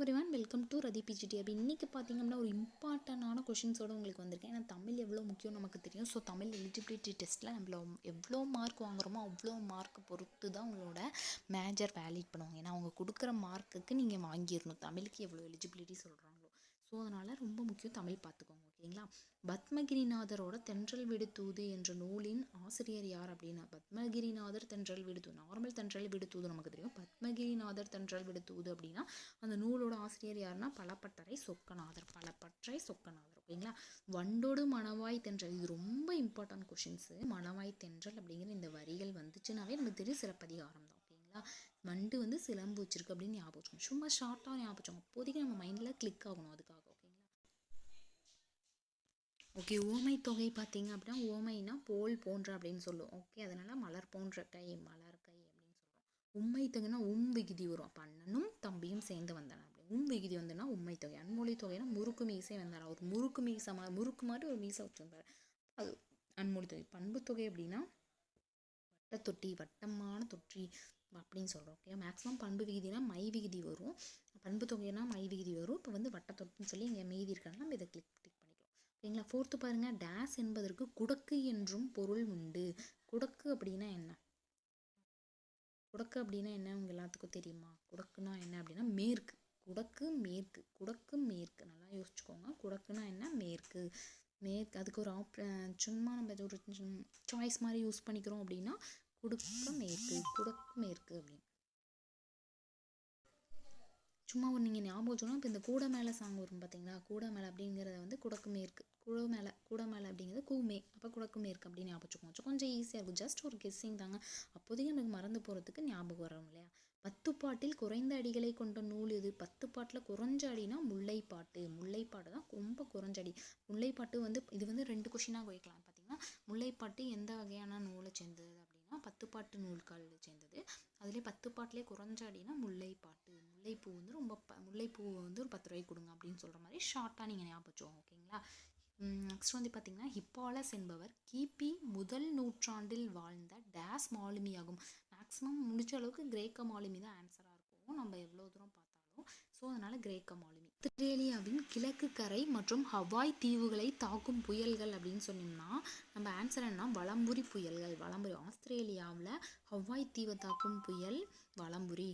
Everyone welcome to Rathi PGT அப்படி இன்றைக்கி பார்த்தீங்கன்னா ஒரு இம்பார்ட்டண்டான கொஷின்ஸோடு உங்களுக்கு வந்திருக்கேன். ஏன்னா தமிழ் எவ்வளோ முக்கியம் நமக்கு தெரியும். ஸோ தமிழ் எலிஜிபிலிட்டி டெஸ்ட்டில் நம்மள எவ்வளோ மார்க் வாங்குறோமோ அவ்வளோ மார்க் பொறுத்து தான் உங்களோட மேஜர் வேலிட் பண்ணுவாங்க. ஏன்னா அவங்க கொடுக்குற மார்க்குக்கு நீங்கள் வாங்கிடணும். தமிழுக்கு எவ்வளோ எலிஜிபிலிட்டி சொல்கிறாங்களோ ஸோ அதனால் ரொம்ப முக்கியம் தமிழ் பார்த்துக்கோங்க ஓகேங்களா பத்மகிரிநாதரோட தென்றல் விடு தூது என்ற நூலின் ஆசிரியர் யார் அப்படின்னா பத்மகிரிநாதர் தென்றல் விடு தூது நார்மல் தென்றல் விடு தூது நமக்கு தெரியும். பத்மகிரிநாதர் தென்றல் விடு தூது அப்படின்னா அந்த நூலோட ஆசிரியர் யாருன்னா பலப்பட்டறை சொக்கநாதர் பலப்பற்றை சொக்கநாதர். ஓகேங்களா? வண்டோடு மணவாய் தென்றல். இது ரொம்ப இம்பார்ட்டன்ட் கொஷின்ஸு மணவாய் தென்றல் அப்படிங்கிற இந்த வரிகள் வந்துச்சுனாவே நமக்கு தெரியும் சிறப்பதிகாரம் தான். ஓகேங்களா? வண்டு வந்து சிலம்பு வச்சிருக்கு அப்படின்னு ஞாபகம் சும்மா ஷார்ட்டாக ஞாபகம் அப்போதைக்கு நம்ம மைண்டில் கிளிக் ஆகணும் அதுக்காக. ஓகே ஓமை தொகை பார்த்தீங்க அப்படின்னா ஓமைனா போல் போன்ற அப்படின்னு சொல்லுவோம். ஓகே அதனால் மலர் போன்ற கை மலர் கை அப்படின்னு சொல்லுவோம். உண்மை தொகைனா உம் விகுதி வரும். அப்போ அண்ணனும் தம்பியும் சேர்ந்து வந்தன அப்படி. உம் விகுதி வந்தனா உண்மை தொகை. அன்மொழி தொகைனா முறுக்கு மீசை வந்தாரா ஒரு முறுக்கு மீசை மா முறுக்கு மாதிரி ஒரு மீசை வச்சுருந்தார். அது அன்மொழி தொகை. பண்பு தொகை அப்படின்னா வட்ட தொட்டி வட்டமான தொட்டி அப்படின்னு சொல்கிறோம் ஓகே மேக்ஸிமம் பண்பு விகுதினா மை விகுதி வரும். பண்பு தொகைனா மை விகுதி வரும். இப்போ வந்து வட்ட தொட்டின்னு சொல்லி இங்கே மீதி இருக்காங்க. நம்ம இதை கிளிக் ஓகேங்களா ஃபோர்த்து பாருங்கள் டேஸ் என்பதற்கு குடக்கு என்றும் பொருள் உண்டு. குடக்கு அப்படின்னா என்ன? குடக்கு அப்படின்னா என்ன? உங்கள் எல்லாத்துக்கும் தெரியுமா? குடக்குனா என்ன அப்படின்னா மேற்கு. குடக்கு மேற்கு. குடக்கு மேற்கு. நல்லா யோசிச்சுக்கோங்க. குடக்குனா என்ன? மேற்கு. மேற்கு அதுக்கு ஒரு ஆப் சும்மா நம்ம ஒரு சாய்ஸ் மாதிரி யூஸ் பண்ணிக்கிறோம் அப்படின்னா குடுக்க மேற்கு. குடக்கு மேற்கு அப்படின்னு. சும்மா ஒரு நீங்கள் ஞாபகம் வச்சோன்னா இப்போ இந்த கூட மேலே சாங் வரும் பார்த்தீங்களா கூட மேலே அப்படிங்கிறத வந்து குடக்குமே இருக்குது குழு மேலே கூட மேலே அப்படிங்கிறது கூமே. அப்போ குடக்குமே இருக்குது அப்படின்னு ஞாபகம் வச்சுக்கோங்க. கொஞ்சம் ஈஸியாக இருக்கும். ஜஸ்ட் ஒரு கெஸ்ஸிங் தாங்க. அப்போதைக்கு எனக்கு மறந்து போகிறதுக்கு ஞாபகம் வரும் இல்லையா? பத்து பாட்டில் குறைந்த அடிகளை கொண்ட நூல் இது பத்து பாட்டில் குறைஞ்ச அடினா முல்லைப்பாட்டு. முல்லைப்பாட்டு தான் ரொம்ப குறைஞ்ச அடி. முல்லைப்பாட்டு வந்து இது வந்து ரெண்டு கொஷினாக வைக்கலாம் பார்த்தீங்கன்னா முல்லைப்பாட்டு எந்த வகையான நூலை சேர்ந்தது அப்படின்னா பத்து பாட்டு நூல்கள் சேர்ந்தது. அதுலேயே பத்து பாட்டிலே குறைஞ்ச அடினா முல்லைப்பாட்டு. முல்லைப்பூ வந்து ரொம்ப ப முல்லைப்பூ வந்து ஒரு பத்து ரூபாய்க்கு கொடுங்க அப்படின்னு சொல்கிற மாதிரி ஷார்ட்டாக நீங்கள் ஞாபகம் வச்சுக்கோங்க ஓகேங்களா நெக்ஸ்ட் வந்து பார்த்திங்கன்னா ஹிப்பாலஸ் என்பவர் கிபி முதல் நூற்றாண்டில் வாழ்ந்த டேஸ் மாலுமி ஆகும் மேக்ஸிமம் முடிஞ்ச அளவுக்கு கிரேக்க மாலுமி தான் ஆன்சராக இருக்கும். நம்ம எவ்வளோ தூரம் பார்த்தாலும். ஸோ அதனால் கிரேக்க மாலுமி. ஆஸ்திரேலியாவின் கிழக்கு கரை மற்றும் ஹவாய் தீவுகளை தாக்கும் புயல்கள் அப்படின்னு சொன்னோம்னா நம்ம ஆன்சர் என்ன வளம்புரி புயல்கள். வளம்புரி ஆஸ்திரேலியாவில் ஹவாய் தீவை தாக்கும் புயல் வளம்புரி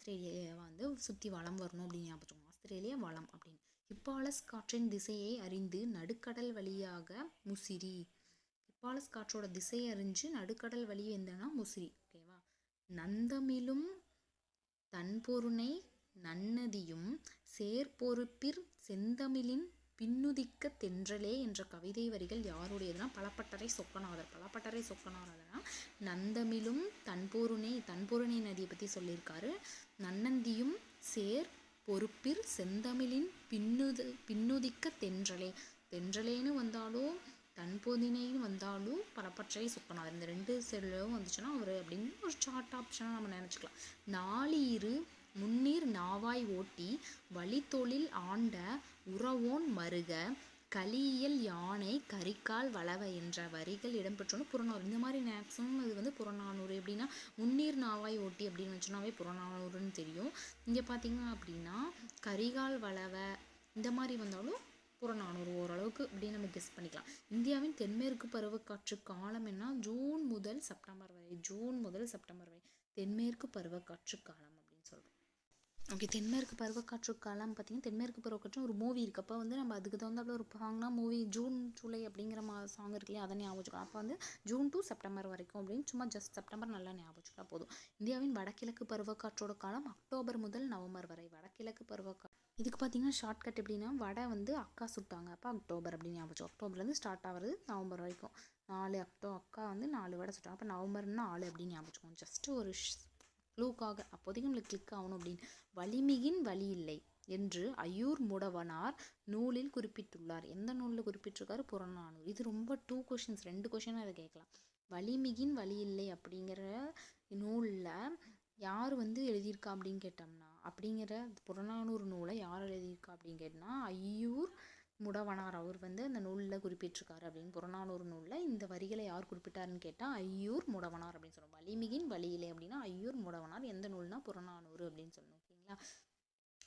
ஆஸ்திரேலியா வந்து சுற்றி வளம் வரணும் அப்படின்னு ஞாபகம் ஆஸ்திரேலியா வளம் அப்படின்னு. ஹிப்பாலஸ் காற்றின் திசையை அறிந்து நடுக்கடல் வழியாக முசிறி. ஹிப்பாலஸ் காற்றோட திசையை அறிஞ்சு நடுக்கடல் வழி எந்தனா முசிறி. ஓகேவா நந்தமிலும் தன்பொருணை நன்னதியும் சேர்பொறுப்பிற் செந்தமிழின் பின்னுதிக்க தென்றலே என்ற கவிதை வரிகள் யாருடையதுன்னா பலப்பட்டறை சொக்கநாதர் பலப்பட்டறை சொக்கநாதர்னா நந்தமிலும் தன்பொருணை தன்பொருணை நதியை பற்றி சொல்லியிருக்காரு. நன்னந்தியும் சேர் பொறுப்பிற் செந்தமிழின் பின்னுது பின்னுதிக்க தென்றலே. தென்றலேன்னு வந்தாலும் தன்பொதினைன்னு வந்தாலும் பலப்பற்றை சொக்கநாதர் இந்த ரெண்டு செல்லும் வந்துச்சுன்னா அவர் அப்படின்னு ஒரு சார்ட் ஆப்ஷனாக நம்ம நினச்சிக்கலாம். நாளீரு முன்னீர் நாவாய் ஓட்டி வழித்தொழில் ஆண்ட உறவோன் மருக கலியியல் யானை கரிக்கால் வளவ என்ற வரிகள் இடம்பெற்றோன்னு புறநானூறு. இந்த மாதிரி மேக்ஸிமம் இது வந்து புறநானூறு. எப்படின்னா முன்னீர் நாவாய் ஓட்டி அப்படின்னு வச்சோன்னாவே புறநானூறுன்னு தெரியும். இங்கே பார்த்தீங்க அப்படின்னா கரிகால் வளவ இந்த மாதிரி வந்தாலும் புறநானூறு ஓரளவுக்கு அப்படின்னு நம்ம கெஸ் பண்ணிக்கலாம். இந்தியாவின் தென்மேற்கு பருவக்காற்று காலம் என்ன? ஜூன் முதல் செப்டம்பர் வரை. ஜூன் முதல் செப்டம்பர் வரை. தென்மேற்கு பருவக்காற்று காலம்? ஓகே தென்மேற்கு பருவக்காற்று காலம் பார்த்திங்கன்னா தென்மேற்கு பருவக்காற்று ஒரு மூவி இருக்குது அப்போ வந்து நம்ம அதுக்கு தகுந்தாப்புல ஒரு சாங்னா மூவி ஜூன் ஜூலை அப்படிங்கிற மா சாங் இருக்கு இல்லையா அதை ஞாபகம் வச்சுக்கலாம் அப்போ வந்து ஜூன் டு செப்டம்பர் வரைக்கும் அப்படின்னு சும்மா ஜஸ்ட் செப்டம்பர் நல்லா ஞாபகம் வச்சுக்கலாம் போதும். இந்தியாவின் வடகிழக்கு பருவக்காற்றோட காலம் அக்டோபர் முதல் நவம்பர் வரை. வடகிழக்கு பருவக்கா இதுக்கு பார்த்தீங்கன்னா ஷார்ட்கட் எப்படின்னா வடை வந்து அக்கா சுட்டாங்க. அப்போ அக்டோபர் அப்படின்னு ஞாபகம் அக்டோபர்லேருந்து ஸ்டார்ட் ஆகிறது நவம்பர் வரைக்கும். நாலு அக்டோ அக்கா வந்து நாலு வடை சுட்டாங்க. அப்போ நவம்பர்னா நாலு அப்படின்னு ஞாபகம் ஜஸ்ட்டு ஒரு க்ளூக்காக அப்போதைக்கு நம்மளுக்கு கிளிக் ஆகணும் அப்படின்னு வலிமிகின் வழி இல்லை என்று ஐயூர் முடவனார் நூலில் குறிப்பிட்டுள்ளார். எந்த நூலில் குறிப்பிட்டிருக்காரு? புறநானூறு. இது ரொம்ப டூ கொஷின்ஸ் ரெண்டு கொஷின் அதை கேட்கலாம். வலிமிகின் வழி இல்லை அப்படிங்கிற நூலில் யார் வந்து எழுதியிருக்கா அப்படின்னு கேட்டோம்னா அப்படிங்கிற புறநானூறு நூலை யார் எழுதியிருக்கா அப்படின்னு கேட்டோம்னா ஐயூர் முடவனார் அவர் வந்து அந்த நூலில் குறிப்பிட்டிருக்காரு அப்படின்னு புறநானூறு நூலில் இந்த வரிகளை யார் குறிப்பிட்டாருன்னு கேட்டால் ஐயூர் முடவனார் அப்படின்னு சொல்லுவோம் வலிமிகின் வழியிலே அப்படின்னா ஐயூர் முடவனார் எந்த நூல்னா புறநானூறு அப்படின்னு சொல்லணும் ஓகேங்களா?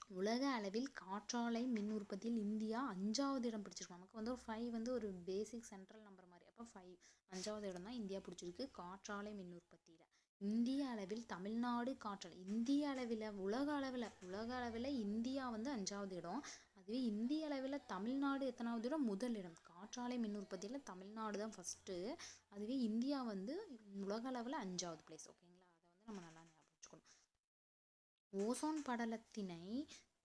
உலக அளவில் காற்றாலை மின் உற்பத்தியில் இந்தியா அஞ்சாவது இடம் பிடிச்சிருக்கு. நமக்கு வந்து ஒரு ஃபைவ் வந்து ஒரு பேசிக் சென்ட்ரல் நம்பர் மாதிரி. அப்போ ஃபைவ் அஞ்சாவது இடம் தான் இந்தியா பிடிச்சிருக்கு காற்றாலை மின் உற்பத்தியில். இந்திய அளவில் தமிழ்நாடு காற்றாலை. இந்திய அளவில் உலக அளவில் உலக அளவில் இந்தியா வந்து அஞ்சாவது இடம். அதுவே இந்திய அளவில் தமிழ்நாடு எத்தனாவது இடம்? முதல் இடம். காற்றாலை மின் உற்பத்தியில் தமிழ்நாடு தான் ஃபஸ்ட்டு அதுவே இந்தியா வந்து உலக அளவில் அஞ்சாவது பிளேஸ் ஓகேங்களா அதை வந்து நம்ம நல்லா ஞாபகம் வச்சுக்கணும். ஓசோன் படலத்தினை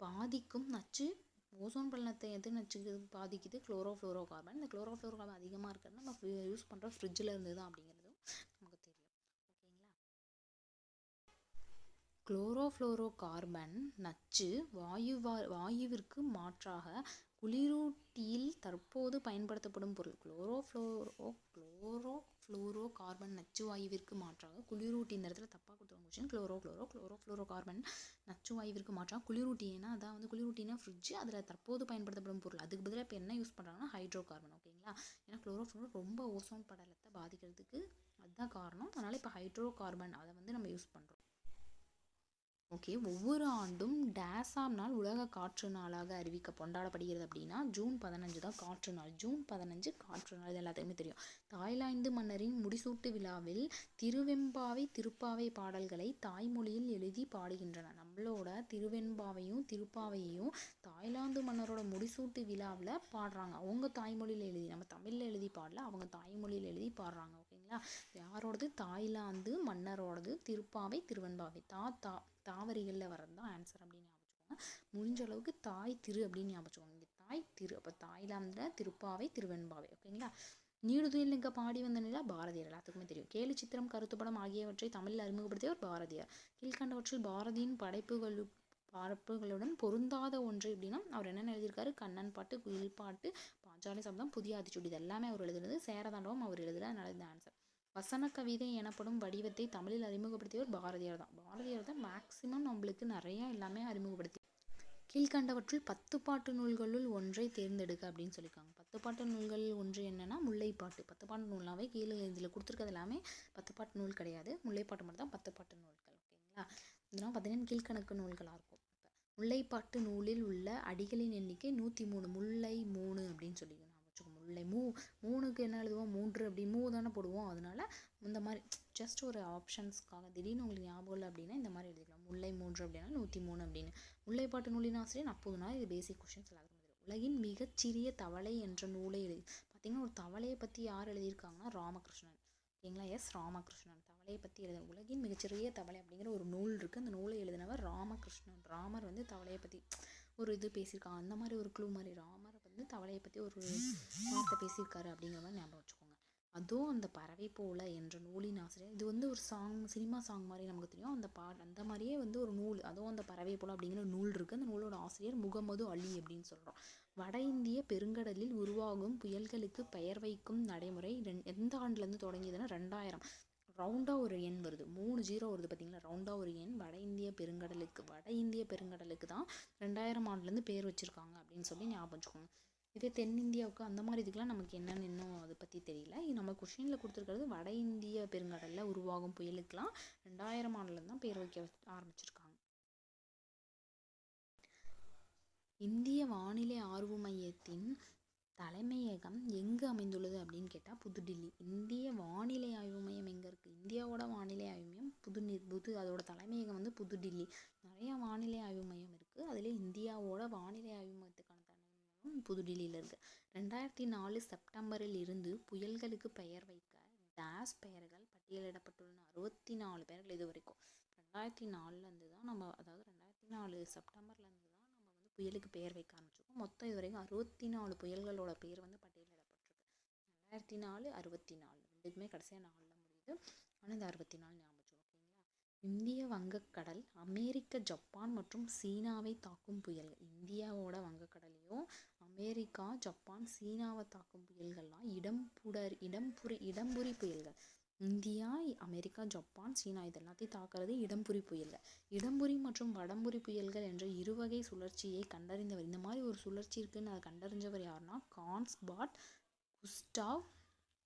பாதிக்கும் நச்சு ஓசோன் படலத்தை எது நச்சு பாதிக்குது? குளோரோஃப்ளோரோ கார்பன் இந்த குளோரோஃப்ளோரோ கார்பன் அதிகமாக இருக்கிறது நம்ம யூஸ் பண்ணுற ஃப்ரிட்ஜில் இருந்து தான் அப்படிங்கிறது நமக்கு தெரியும் ஓகேங்களா குளோரோஃப்ளோரோ கார்பன் நச்சு வாயுவா வாயுவிற்கு மாற்றாக குளிரூட்டியில் தற்போது பயன்படுத்தப்படும் பொருள். குளோரோஃப்ளோரோ குளோரோ ஃப்ளோரோ கார்பன் நச்சு வாயுவிற்கு மாற்றாக குளிரூட்டி இந்த இடத்துல தப்பாக கொடுத்துருவாங்க question chloro chloro chloro fluoro carbon நச்சு வாயுவிற்கு மாற்றாக குளிரூட்டி ஏன்னா அதான் வந்து குளிரூட்டினா ஃப்ரிட்ஜ் அதில் தற்போது பயன்படுத்தப்படும் பொருள். அதுக்கு பதிலாக இப்போ என்ன யூஸ் பண்ணுறாங்கன்னா ஹைட்ரோ கார்பன் ஓகேங்களா ஏன்னா குளோரோ ஃப்ளோரோ ரொம்ப ஓசோன் படலத்தை பாதிக்கிறதுக்கு அதுதான் காரணம். அதனால் இப்போ ஹைட்ரோ கார்பன் அதை வந்து நம்ம யூஸ் பண்ணுறோம் ஓகே ஒவ்வொரு ஆண்டும் டேசாம் நாள் உலக காற்று நாளாக அறிவிக்க கொண்டாடப்படுகிறது அப்படின்னா ஜூன் பதினஞ்சு தான் காற்று நாள். ஜூன் பதினஞ்சு காற்று நாள். இது எல்லாத்துக்குமே தெரியும். தாய்லாந்து மன்னரின் முடிசூட்டு விழாவில் திருவெம்பாவை திருப்பாவை பாடல்களை தாய்மொழியில் எழுதி பாடுகின்றன நம்மளோட திருவெம்பாவையும் திருப்பாவையையும் தாய்லாந்து மன்னரோட முடிசூட்டு விழாவில் பாடுறாங்க. அவங்க தாய்மொழியில் எழுதி நம்ம தமிழில் எழுதி பாடல அவங்க தாய்மொழியில் எழுதி பாடுறாங்க. ஓகேங்களா? யாரோடது? தாய்லாந்து மன்னரோடது திருப்பாவை திருவெண்பாவை தா தா தாவரிகளில் வர்றது தான் ஆன்சர் அப்படின்னு ஞாபகம் முடிஞ்ச அளவுக்கு தாய் திரு அப்படின்னு ஞாபகம் இங்கே தாய் திரு அப்போ தாய்லாந்தில் திருப்பாவை திருவெண்பாவை. ஓகேங்களா? நீடுதுயில் இங்கே பாடி வந்த நிலா பாரதியார். எல்லாத்துக்குமே தெரியும். கேலி சித்திரம் கருத்துப்படம் ஆகியவற்றை தமிழில் அறிமுகப்படுத்தியவர் பாரதியார். கீழ்கண்டவற்றில் பாரதியின் படைப்புகளு பரப்புகளுடன் பொருந்தாத ஒன்று அப்படின்னா அவர் என்னென்ன எழுதியிருக்காரு? கண்ணன் பாட்டு குயில் பாட்டு பாஞ்சாலி சப்தம் புதிய அதிச்சுடி இது எல்லாமே அவர் எழுதுனது. சேரதாண்டவம் அவர் எழுதுல நல்ல ஆன்சர் வசன கவிதை எனப்படும் வடிவத்தை தமிழில் அறிமுகப்படுத்தியவர் பாரதியார் தான். பாரதியார் தான் மேக்சிமம் நம்மளுக்கு நிறையா எல்லாமே அறிமுகப்படுத்தி கீழ்கண்டவற்றுள் பத்து பாட்டு நூல்களுள் ஒன்றை தேர்ந்தெடுக்க அப்படின்னு சொல்லியிருக்காங்க. பத்து பாட்டு நூல்கள் ஒன்று என்னென்னா முல்லைப்பாட்டு. பத்து பாட்டு நூலாவே கீழே இதில் கொடுத்துருக்கிறது எல்லாமே பத்து பாட்டு நூல் கிடையாது. முல்லைப்பாட்டு மட்டும் தான் பத்து பாட்டு நூல்கள் ஓகேங்களா? இதெல்லாம் பார்த்தீங்கன்னா கீழ்கணக்கு நூல்களாக இருக்கும். இப்போ முல்லைப்பாட்டு நூலில் உள்ள அடிகளின் எண்ணிக்கை நூற்றி மூணு. முல்லை மூணு அப்படின்னு சொல்லி நான் முல்லை மூ மூணுக்கு என்ன எழுதுவோம்? மூன்று அப்படி மூ தானே போடுவோம். அதனால இந்த மாதிரி ஜஸ்ட் ஒரு ஆப்ஷன்ஸ்க்காக திடீர்னு உங்களுக்கு ஞாபகம் இல்லை அப்படின்னா இந்த மாதிரி எழுதிக்கலாம். முல்லை மூன்று அப்படின்னா நூற்றி மூணு அப்படின்னு. முல்லைப்பாட்டு நூலின் ஆசிரியர் அப்போதுனா இது பேசிக் கொஷின்ஸ் எல்லாருக்கும் உலகின் மிகச்சிறிய தவளை என்ற நூலை எழுதி பார்த்தீங்கன்னா ஒரு தவளையை பற்றி யார் எழுதியிருக்காங்கன்னா ராமகிருஷ்ணன். ஓகேங்களா? எஸ் ராமகிருஷ்ணன். தவளையை பற்றி எழுத உலகின் மிகச்சிறிய தவளை அப்படிங்கிற ஒரு நூல் இருக்குது அந்த நூலை எழுதினவர் ராமகிருஷ்ணன். ராமர் வந்து தவளையை பற்றி ஒரு இது பேசியிருக்காங்க. அந்த மாதிரி ஒரு க்ளூ மாதிரி. ராமர் வந்து தவளையை பற்றி ஒரு வார்த்தை பேசியிருக்காரு அப்படிங்கிற மாதிரி ஞாபகம் வச்சுக்கோங்க. அதோ அந்த பறவை போல என்ற நூலின் ஆசிரியர். இது வந்து ஒரு சாங் சினிமா சாங் மாதிரி நமக்கு தெரியும். அந்த பா அந்த மாதிரியே வந்து ஒரு நூல். அதோ அந்த பறவை போல அப்படிங்கிற ஒரு நூல் இருக்குது அந்த நூலோட ஆசிரியர் முகமது அலி அப்படின்னு சொல்கிறோம் வட இந்திய பெருங்கடலில் உருவாகும் புயல்களுக்கு பெயர் வைக்கும் நடைமுறை ரெண் எந்த ஆண்டுலேருந்து தொடங்கியதுன்னா ரெண்டாயிரம். ரவுண்டாக ஒரு எண் வருது. மூணு ஜீரோ வருது பார்த்தீங்களா ரவுண்டாக ஒரு எண். வட இந்திய பெருங்கடலுக்கு வட இந்திய பெருங்கடலுக்கு தான் ரெண்டாயிரம் ஆண்டுலேருந்து பேர் வச்சுருக்காங்க அப்படின்னு சொல்லி ஞாபகம் வச்சுக்கோங்க. இதே தென்னிந்தியாவுக்கு அந்த மாதிரி இதுக்கெலாம் நமக்கு என்னென்னு இன்னும் அதை பற்றி தெரியல. இது நம்ம கொஷினில் கொடுத்துருக்கிறது வட இந்திய பெருங்கடலில் உருவாகும் புயலுக்கெலாம் ரெண்டாயிரம் ஆண்டுலேருந்து தான் பேர் வைக்க ஆரம்பிச்சிருக்காங்க. இந்திய வானிலை ஆய்வு மையத்தின் தலைமையகம் எங்கே அமைந்துள்ளது அப்படின்னு கேட்டால் புதுடில்லி. இந்திய வானிலை ஆய்வு மையம் எங்கே இருக்குது இந்தியாவோட வானிலை ஆய்வு மையம் புது புது அதோட தலைமையகம் வந்து புதுடில்லி. நிறையா வானிலை ஆய்வு மையம் இருக்குது அதில் இந்தியாவோட வானிலை ஆய்வு மையத்துக்கான புதுடில்லியில் இருக்குது ரெண்டாயிரத்தி நாலு செப்டம்பரில் இருந்து புயல்களுக்கு பெயர் வைக்க டேஸ் பெயர்கள் பட்டியலிடப்பட்டுள்ளன. அறுபத்தி நாலு பெயர்கள் இது வரைக்கும். ரெண்டாயிரத்தி நாலுலேருந்து தான் நம்ம அதாவது ரெண்டாயிரத்தி நாலு செப்டம்பர்லேருந்து தான் நம்ம வந்து புயலுக்கு பெயர் வைக்க ஆரம்பிச்சிருக்கோம். மொத்தம் இது வரைக்கும் அறுபத்தி நாலு புயல்களோட பேர் வந்து பட்டியலிடப்பட்டிருக்கு. ரெண்டாயிரத்தி நாலு அறுபத்தி நாலு. ரெண்டுக்குமே கடைசியாக நாலில் முடியுது. ஆனால் இந்த அறுபத்தி நாலு ஞாபகம் ஓகேங்களா? இந்திய வங்கக்கடல் அமெரிக்க ஜப்பான் மற்றும் சீனாவை தாக்கும் புயல். இந்தியாவோட வங்கக்கடலையும் அமெரிக்கா ஜப்பான் சீனாவை தாக்கும் புயல்கள்லாம் இடம்புடர் இடம்புரி இடம்புரி புயல்கள். இந்தியா அமெரிக்கா ஜப்பான் சீனா இது எல்லாத்தையும் தாக்குறது இடம்புரி புயல்கள். இடம்புரி மற்றும் வடம்புரி புயல்கள் என்ற இருவகை சுழற்சியை கண்டறிந்தவர். இந்த மாதிரி ஒரு சுழற்சி இருக்குன்னு அதை கண்டறிஞ்சவர் யாருன்னா Gaspard Gustave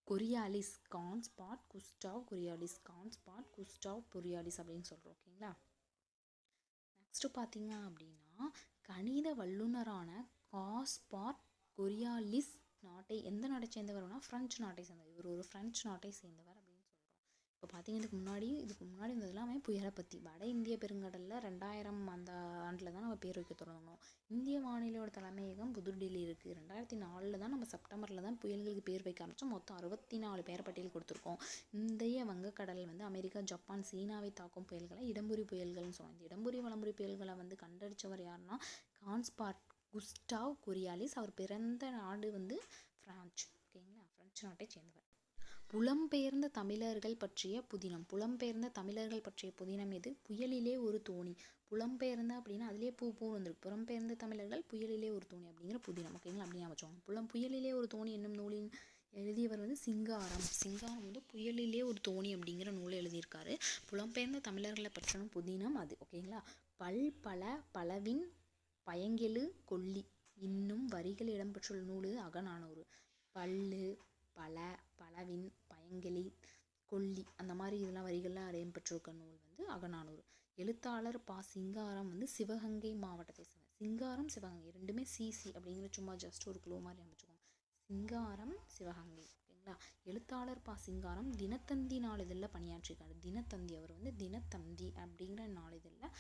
Coriolis. Gaspard Gustave Coriolis. Gaspard Gustave Coriolis அப்படின்னு சொல்கிறோம் ஓகேங்களா? நெக்ஸ்ட்டு பார்த்தீங்க அப்படின்னா கணித வல்லுனரான காஸ்பார் கொரியாலிஸ் நாட்டை எந்த நாட்டை சேர்ந்தவர்னா ஃப்ரெஞ்சு நாட்டை சேர்ந்தவர். இவர் ஒரு ஃப்ரெஞ்சு நாட்டை சேர்ந்தவர் அப்படின்னு சொல்கிறோம் இப்போ பார்த்தீங்கன்னா இதுக்கு முன்னாடி இதுக்கு முன்னாடி இருந்தது எல்லாமே புயலை பற்றி வட இந்திய பெருங்கடலில் ரெண்டாயிரம் அந்த ஆண்டில் தான் நம்ம பேர் வைக்க தொடங்கணும் இந்திய வானிலையோட தலைமையகம் புதுடில்லி இருக்குது ரெண்டாயிரத்தி நாலில் தான் நம்ம செப்டம்பரில் தான் புயல்களுக்கு பேர் வைக்க ஆரம்பித்தோம் மொத்தம் அறுபத்தி நாலு பேர் பட்டியல் கொடுத்துருக்கோம். இந்திய வங்கக்கடல் வந்து அமெரிக்கா ஜப்பான் சீனாவை தாக்கும் புயல்களை இடம்புரி புயல்கள்னு சொல்லுவோம் இந்த இடம்புரி வலம்புரி புயல்களை வந்து கண்டடித்தவர் யாருன்னா கான்ஸ்பார்ட் குஸ்டாவ் கொரியாலிஸ் அவர் பிறந்த நாடு வந்து பிரான்ச். ஓகேங்களா? பிரெஞ்சு நாட்டை சேர்ந்தவர். புலம்பெயர்ந்த தமிழர்கள் பற்றிய புதினம். புலம்பெயர்ந்த தமிழர்கள் பற்றிய புதினம் எது? புயலிலே ஒரு தோணி. புலம்பெயர்ந்த அப்படின்னா அதுலேயே பூ பூ வந்திருக்கு. புலம்பெயர்ந்த தமிழர்கள் புயலிலே ஒரு தோணி அப்படிங்கிற புதினம். ஓகேங்களா? அப்படி ஞாபகம் புலம் புயலிலே ஒரு தோணி என்னும் நூலின் எழுதியவர் வந்து சிங்காரம். சிங்காரம் வந்து புயலிலே ஒரு தோணி அப்படிங்கிற நூலை எழுதியிருக்காரு. புலம்பெயர்ந்த தமிழர்களை பற்றின புதினம் அது. ஓகேங்களா? பல் பல பலவின் பயங்கெழு கொல்லி. இன்னும் வரிகள் இடம்பெற்றுள்ள நூல் அகநானூறு. பல்லு பல பலவின் பயங்கெளி கொல்லி. அந்த மாதிரி இதெல்லாம் வரிகள்லாம் இடம்பெற்றிருக்க நூல் வந்து அகநானூறு. எழுத்தாளர் பா. சிங்காரம் வந்து சிவகங்கை மாவட்டத்தை சேர்ந்த சிங்காரம் சிவகங்கை. ரெண்டுமே சிசி அப்படிங்கிற சும்மா ஜஸ்ட் ஒரு க்ளூ மாதிரி அமைச்சுக்கோங்க. சிங்காரம் சிவகங்கை. ஓகேங்களா? எழுத்தாளர் பா. சிங்காரம் தினத்தந்தி நாளிதழில் பணியாற்றிருக்காரு தினத்தந்தி. அவர் வந்து தினத்தந்தி அப்படிங்கிற நாளிதழில்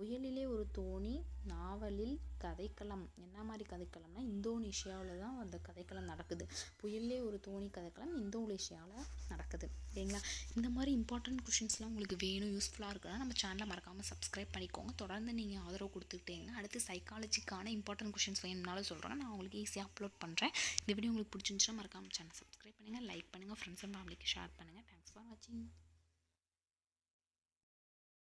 புயலிலே ஒரு தோணி நாவலில் கதைக்களம். என்ன மாதிரி கதைக்களம்னா இந்தோனேஷியாவில் தான் அந்த கதைக்களம் நடக்குது. புயலிலே ஒரு தோணி கதைக்களம் இந்தோனேஷியாவில் நடக்குது. சரிங்களா? இந்த மாதிரி இம்பார்ட்டண்ட் கொஷின்ஸ்லாம் உங்களுக்கு வேணும் யூஸ்ஃபுல்லாக இருக்குன்னா நம்ம சேனலை மறக்காமல் சப்ஸ்கிரைப் பண்ணிக்கோங்க. தொடர்ந்து நீங்கள் ஆதரவு கொடுத்துக்கிட்டீங்கன்னா அடுத்து சைக்காலஜிக்கான இம்பார்ட்டன்ட் கொஷின்ஸ் வேணும்னாலும் சொல்கிறேன் நான் உங்களுக்கு ஈஸியாக அப்லோட் பண்ணுறேன் இந்த வீடியோ உங்களுக்கு பிடிச்சிருந்துச்சுன்னா மறக்காமல் சேனல் சப்ஸ்கிரைப் பண்ணுங்கள் லைக் பண்ணுங்கள் ஃப்ரெண்ட்ஸ் அண்ட் ஃபேமிலிக்கு ஷேர் பண்ணுங்கள் தேங்க்ஸ் ஃபார் வாட்சிங்